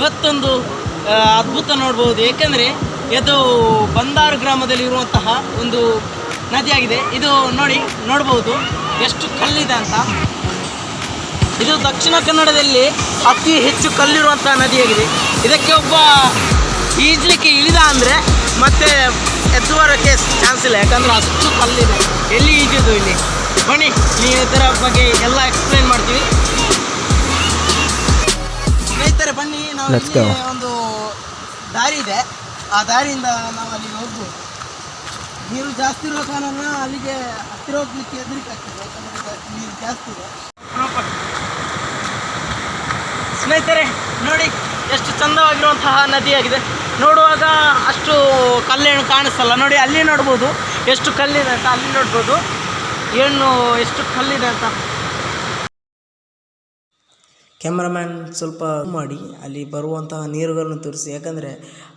ಇವತ್ತೊಂದು ಅದ್ಭುತ ನೋಡ್ಬೋದು. ಏಕೆಂದರೆ ಇದು ಬಂದಾರು ಗ್ರಾಮದಲ್ಲಿ ಇರುವಂತಹ ಒಂದು ನದಿಯಾಗಿದೆ. ಇದು ನೋಡಿ, ನೋಡ್ಬೋದು. ಎಷ್ಟು ಕಲ್ಲಿದೆ ಅಂತ. ಇದು ದಕ್ಷಿಣ ಕನ್ನಡದಲ್ಲಿ ಅತಿ ಹೆಚ್ಚು ಕಲ್ಲಿರುವಂತಹ ನದಿಯಾಗಿದೆ. ಇದಕ್ಕೆ ಒಬ್ಬ ಈಜಲಿಕ್ಕೆ ಇಳಿದ ಅಂದರೆ ಮತ್ತೆ ಎದ್ದು ಬರೋಕ್ಕೆ ಚಾನ್ಸ್ ಇಲ್ಲ. ಯಾಕಂದ್ರೆ ಅಷ್ಟು ಕಲ್ಲಿದೆ. ಎಲ್ಲಿ ಈಜೋದು ಇಲ್ಲಿ? ಬನ್ನಿ, ನೀವು ಇದರ ಬಗ್ಗೆ ಎಲ್ಲ ಎಕ್ಸ್ಪ್ಲೇನ್ ಮಾಡ್ತೀವಿ. ನಾವು Let's ಇಲ್ಲಿ ಒಂದು ದಾರಿ ಇದೆ. ಆ ದಾರಿಯಿಂದ ನಾವು ಅಲ್ಲಿಗೆ ಹೋಗ್ಬೋದು. ನೀರು ಜಾಸ್ತಿ ಇರೋ ಕಾರಣ ಅಲ್ಲಿಗೆ ಹತ್ತಿರ ಹೋಗ್ಲಿಕ್ಕೆ ಹೆದರಿಕೆ ಆಗ್ತದೆ. ಯಾಕಂದ್ರೆ ನೀರು ಜಾಸ್ತಿ ಇದೆ. ಸ್ನೇಹಿತರೆ ನೋಡಿ ಎಷ್ಟು ಚಂದವಾಗಿರುವಂತಹ ನದಿಯಾಗಿದೆ. ನೋಡುವಾಗ ಅಷ್ಟು ಕಲ್ಲೇನು ಕಾಣಿಸಲ್ಲ. ನೋಡಿ ಅಲ್ಲಿ ನೋಡ್ಬೋದು. ಎಷ್ಟು ಕಲ್ಲಿದೆ ಅಂತ ಅಲ್ಲಿ ನೋಡ್ಬೋದು. ಏನು ಎಷ್ಟು ಕಲ್ಲಿದೆ ಅಂತ. ಕ್ಯಾಮ್ರಾಮ್ಯಾನ್ ಸ್ವಲ್ಪ ಮಾಡಿ ಅಲ್ಲಿ ಬರುವಂತಹ ನೀರುಗಳನ್ನು ತೋರಿಸಿ. ಯಾಕಂದರೆ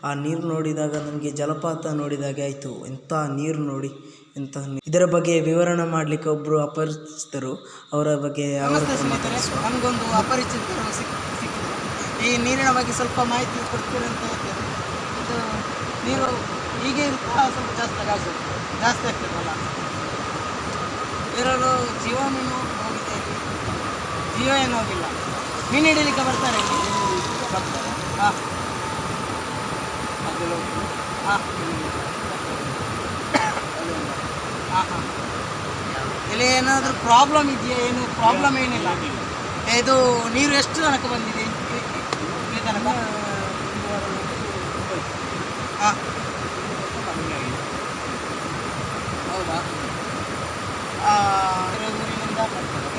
ಆ ನೀರು ನೋಡಿದಾಗ ನನಗೆ ಜಲಪಾತ ನೋಡಿದಾಗೆ ಆಯಿತು. ಎಂಥ ನೀರು ನೋಡಿ ಎಂಥ ಇದರ ಬಗ್ಗೆ ವಿವರಣೆ ಮಾಡಲಿಕ್ಕೆ ಒಬ್ಬರು ಅಪರಿಚಿತರು ಅವರ ಬಗ್ಗೆ ಅವರ ನನಗೊಂದು ಅಪರಿಚಿತರು ಸಿಕ್ಕಿದ್ರು ಈ ನೀರಿನ ಬಗ್ಗೆ ಸ್ವಲ್ಪ ಮಾಹಿತಿ ಕೊಡ್ತೀರಿ ಅಂತ ಇದು ನೀರು ಹೀಗೆ ಸ್ವಲ್ಪ ಜಾಸ್ತಿ ಆಗ್ತದೆ ಜಾಸ್ತಿ ಆಗ್ತದಲ್ಲ? ಇದರಲ್ಲೂ ಜೀವ ಮೀನು ಹೋಗಿದೆ ಜೀವ ಏನು ಹೋಗಿಲ್ಲ. ಮೀನು ಹಿಡಿಲಿಕ್ಕೆ ಬರ್ತಾರೆ. ಹಾಂ. ಹಾಂ. ಹಾಂ ಹಾಂ. ಇಲ್ಲಿ ಏನಾದರೂ ಪ್ರಾಬ್ಲಮ್ ಇದೆಯಾ? ಏನು ಪ್ರಾಬ್ಲಮ್ ಏನಿಲ್ಲ? ಇದು ನೀರು ಎಷ್ಟು ತನಕ ಬಂದಿದೆ? ಇಲ್ಲಿ ತನಕ? ಹಾಂ. ಹೌದಾ? ಊರಿನಿಂದ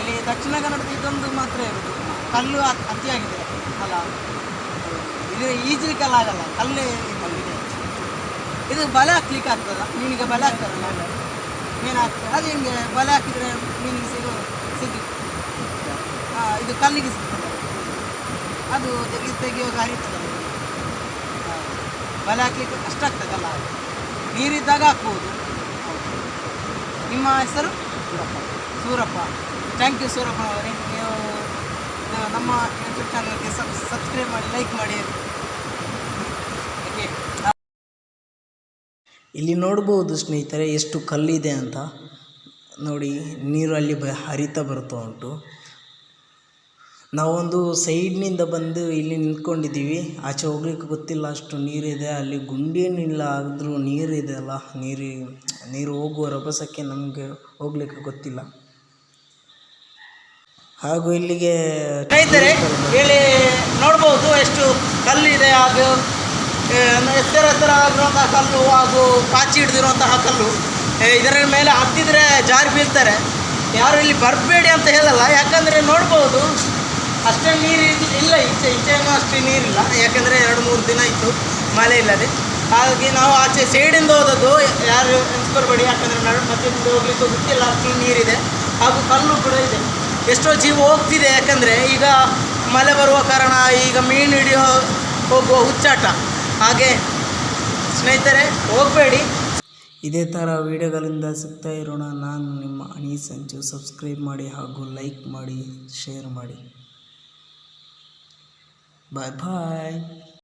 ಇಲ್ಲಿ ದಕ್ಷಿಣ ಕನ್ನಡದ ಇದೊಂದು ಮಾತ್ರ ಇರೋದು. ಕಲ್ಲು ಅತ್- ಅತಿಯಾಗಿದೆ. ಅಲ್ಲ, ಇದು ಈಜಲಿಕ್ಕೆಲ್ಲ ಆಗಲ್ಲ, ಕಲ್ಲೇ ಇದೆ. ಇದು ಬಲೆ ಹಾಕ್ಲಿಕ್ಕೆ ಆಗ್ತದ, ಮೀನಿಗೆ ಬಲೆ ಹಾಕ್ತಾರಲ್ಲ ಮೀನು ಹಾಕ್ತಾರೆ ಅದು ಹಿಂಗೆ ಬಲೆ ಹಾಕಿದರೆ ಮೀನಿಗೆ ಸಿಗೋ ಸಿಗಿ ಇದು ಕಲ್ಲಿಗೆ ಸಿಗ್ತದೆ. ಅದು ತೆಗಿ ತೆಗೆಯುವಾಗ ಹರಿತದೆ. ಹಾ. ಬಲೆ ಹಾಕ್ಲಿಕ್ಕೆ ಕಷ್ಟ ಆಗ್ತದಲ್ಲ ನೀರಿದ್ದಾಗ ಹಾಕ್ಬೋದು. ನಿಮ್ಮ ಹೆಸರು? ಸೂರಪ್ಪ. ಸೂರಪ್ಪ. ಥ್ಯಾಂಕ್ ಯು ಸೂರಪ್ಪ ಅವರೇ. ನಮ್ಮ ಯೂಟ್ಯೂಬ್ ಚಾನಲ್ಗೆ ಸಬ್ಸ್ಕ್ರೈಬ್ ಮಾಡಿ ಲೈಕ್ ಮಾಡಿ. ಇಲ್ಲಿ ನೋಡ್ಬೋದು ಸ್ನೇಹಿತರೆ, ಎಷ್ಟು ಕಲ್ಲಿದೆ ಅಂತ. ನೋಡಿ, ನೀರು ಅಲ್ಲಿ ಬ, ಹರಿತಾ ಬರ್ತಾ ಉಂಟು. ನಾವೊಂದು ಸೈಡ್ನಿಂದ ಬಂದು ಇಲ್ಲಿ ನಿಂತ್ಕೊಂಡಿದ್ದೀವಿ. ಆಚೆ ಹೋಗ್ಲಿಕ್ಕೆ ಗೊತ್ತಿಲ್ಲ ಅಷ್ಟು ನೀರಿದೆ. ಅಲ್ಲಿ ಗುಂಡೇನಿಲ್ಲ ಆದರೂ ನೀರಿದೆ ಅಲ್ಲ. ನೀರು ನೀರು ಹೋಗುವ ರಭಸಕ್ಕೆ ನಮಗೆ ಹೋಗ್ಲಿಕ್ಕೆ ಗೊತ್ತಿಲ್ಲ. ಹಾಗೂ ಇಲ್ಲಿಗೆ ಸ್ನೇಹಿತರೆ ಇಲ್ಲಿ ನೋಡ್ಬೋದು ಎಷ್ಟು ಕಲ್ಲಿದೆ ಹಾಗೂ ಎತ್ತರ ಎತ್ತರ ಆಗಿರುವಂತಹ ಕಲ್ಲು ಹಾಗೂ ಪಾಚಿ ಹಿಡಿದಿರುವಂತಹ ಕಲ್ಲು. ಇದರ ಮೇಲೆ ಹತ್ತಿದ್ರೆ ಜಾರಿ ಬೀಳ್ತಾರೆ. ಯಾರು ಇಲ್ಲಿ ಬರಬೇಡಿ ಅಂತ ಹೇಳಲ್ಲ, ಯಾಕಂದರೆ ನೋಡ್ಬೋದು ಅಷ್ಟೇ ನೀರು ಇಲ್ಲ, ಈಚೆ ಈಚೆನೂ ಅಷ್ಟು ನೀರಿಲ್ಲ. ಯಾಕಂದರೆ ಎರಡು ಮೂರು ದಿನ ಇತ್ತು, ಮಳೆ ಇಲ್ಲದೆ. ಹಾಗಾಗಿ ನಾವು ಆಚೆ ಸೈಡಿಂದ ಹೋದದ್ದು ಯಾರು ಎನ್ಸ್ಕೊಳ್ಬೇಡಿ ಯಾಕಂದರೆ ನಡು ಮಧ್ಯದಿಂದ ಹೋಗ್ಲಿಕ್ಕೆ ಗೊತ್ತಿಲ್ಲ, ಅಷ್ಟು ನೀರಿದೆ. ಹಾಗೂ ಕಲ್ಲು ಕೂಡ ಇದೆ. ಎಷ್ಟೋ ಜೀವ ಹೋಗ್ತಿದೆ, ಯಾಕಂದರೆ ಈಗ ಮಳೆ ಬರುವ ಕಾರಣ, ಈಗ ಮೀನು ಹಿಡಿಯೋ ಹೋಗುವ ಹುಚ್ಚಾಟ. ಹಾಗೆ ಸ್ನೇಹಿತರೆ, ಹೋಗಬೇಡಿ. ಇದೇ ಥರ ವಿಡಿಯೋಗಳಿಂದ ಸಿಗ್ತಾ ಇರೋಣ. ನಾನು ನಿಮ್ಮ ಅಣಿ ಸಂಚು ಸಬ್ಸ್ಕ್ರೈಬ್ ಮಾಡಿ ಹಾಗೂ ಲೈಕ್ ಮಾಡಿ ಶೇರ್ ಮಾಡಿ. ಬಾಯ್ ಬಾಯ್